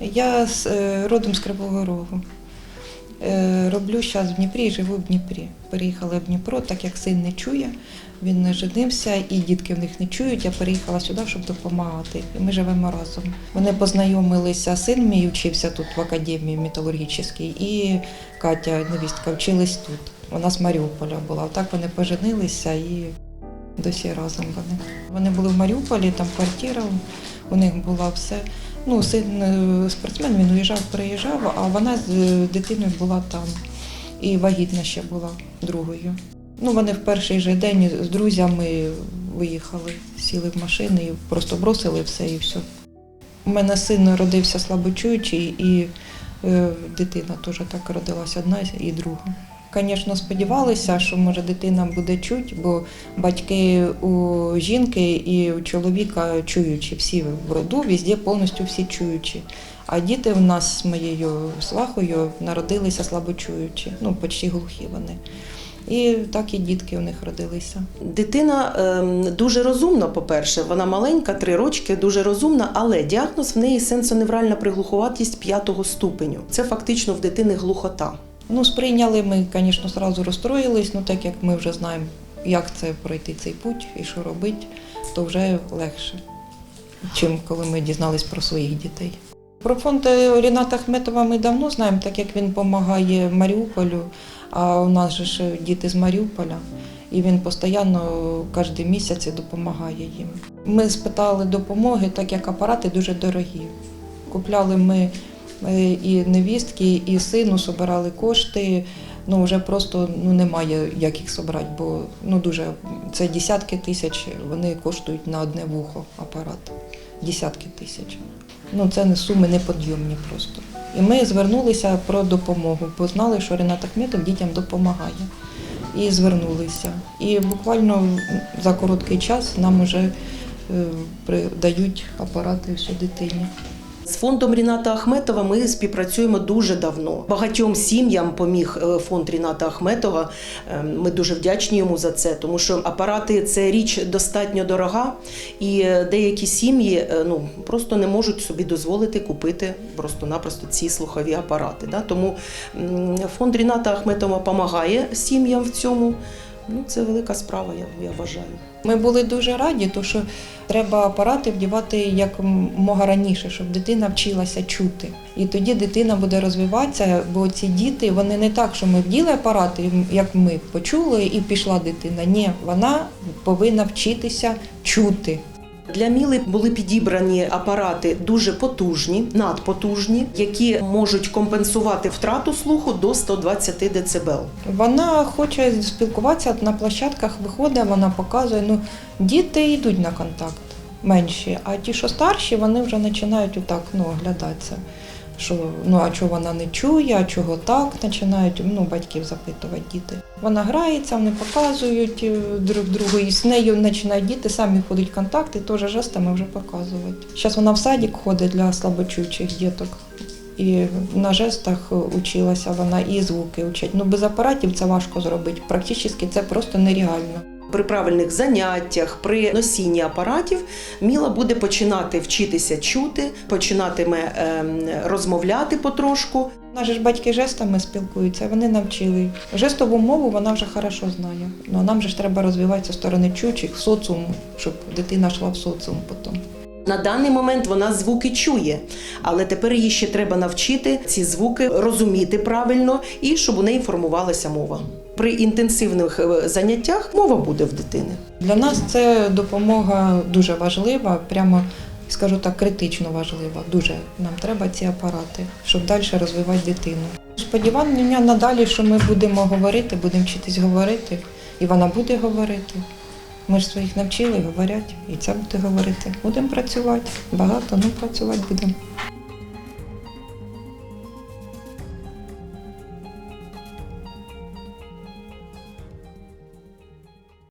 Я е, родом з Кривого Рогу. Е, Роблю зараз в Дніпрі і живу в Дніпрі. Переїхала в Дніпро, так як син не чує, він не женився, і дітки в них не чують. Я переїхала сюди, щоб допомагати. І ми живемо разом. Вони познайомилися, син мій вчився тут в академії металургічній, і Катя, невістка, вчились тут. Вона з Маріуполя була. Так вони поженилися і досі разом вони. Вони були в Маріуполі, там квартира, у них була все. Ну, син е, спортсмен, він уїжджав, приїжджав, а вона з е, дитиною була там. І вагітна ще була другою. Ну, вони в перший же день з друзями виїхали, сіли в машини і просто бросили все і все. У мене син родився слабочуючий, і е, дитина теж так родилася одна і друга. Звісно, сподівалися, що може дитина буде чути, бо батьки у жінки і у чоловіка чуючі, всі в роду, везде повністю всі чуючі. А діти в нас з моєю свахою народилися слабочуючі, ну почти глухі вони. І так і дітки у них родилися. Дитина ем, дуже розумна, по-перше, вона маленька, три рочки, дуже розумна, але діагноз в неї сенсоневральна приглуховатість п'ятого ступеню. Це фактично в дитини глухота. Ну, сприйняли ми, звісно, одразу розстроїлись, ну так як ми вже знаємо, як це пройти цей путь і що робити, то вже легше, чим коли ми дізнались про своїх дітей. Про фонд е, Ріната Ахметова ми давно знаємо, так як він допомагає Маріуполю, а у нас же ж діти з Маріуполя, і він постійно кожен місяць допомагає їм. Ми спитали допомоги, так як апарати дуже дорогі. Купляли ми і невістки, і сину збирали кошти. Ну вже просто ну немає як їх собрати, бо ну дуже це десятки тисяч. Вони коштують на одне вухо апарат. Десятки тисяч. Ну це не суми неподйомні просто. І ми звернулися про допомогу, бо знали, що Ренат Ахметов дітям допомагає. І звернулися. І буквально за короткий час нам вже е, дають апарати все дитині. З фондом Ріната Ахметова ми співпрацюємо дуже давно. Багатьом сім'ям поміг е, фонд Ріната Ахметова. Е, Ми дуже вдячні йому за це, тому що апарати це річ достатньо дорога, і е, деякі сім'ї е, ну просто не можуть собі дозволити купити просто-напросто ці слухові апарати. Да? Тому фонд Ріната Ахметова допомагає сім'ям в цьому. Ну, це велика справа, я, я вважаю. Ми були дуже раді, тому що треба апарати вдівати як мога раніше, щоб дитина вчилася чути. І тоді дитина буде розвиватися, бо ці діти вони не так, що ми вділи апарати, як ми почули, і пішла дитина. Ні, вона повинна вчитися чути. Для Міли були підібрані апарати дуже потужні, надпотужні, які можуть компенсувати втрату слуху до 120 дБ. Вона хоче спілкуватися на площадках, виходить, вона показує. Ну, діти йдуть на контакт менші, а ті, що старші, вони вже починають отак ну, оглядатися. Що ну а чого вона не чує, а чого так починають ну, батьків запитувати діти. Вона грається, вони показують е, друг другу, і з нею починають діти самі ходять в контакт теж жестами вже показувати. Зараз вона в садик ходить для слабочуючих діток. І на жестах училася вона, і звуки вчать. Ну без апаратів це важко зробити. Практично це просто нереально. При правильних заняттях, при носінні апаратів Міла буде починати вчитися чути, починатиме ем, розмовляти потрошку. Наші ж батьки жестами спілкуються, вони навчили. Жестову мову вона вже хорошо знає. Ну а нам же ж треба розвиватися сторони чучих, соціуму, щоб дитина йшла в соціум потім. На даний момент вона звуки чує, але тепер їй ще треба навчити ці звуки розуміти правильно і щоб у неї формувалася мова. При інтенсивних е, заняттях мова буде в дитини. Для нас це допомога дуже важлива, прямо скажу так, критично важлива. Дуже нам треба ці апарати, щоб далі розвивати дитину. Сподівання надалі, що ми будемо говорити, будемо вчитись говорити, і вона буде говорити. Ми ж своїх навчили, говорять, і це буде говорити. Будемо працювати. Багато, ну працювати будемо.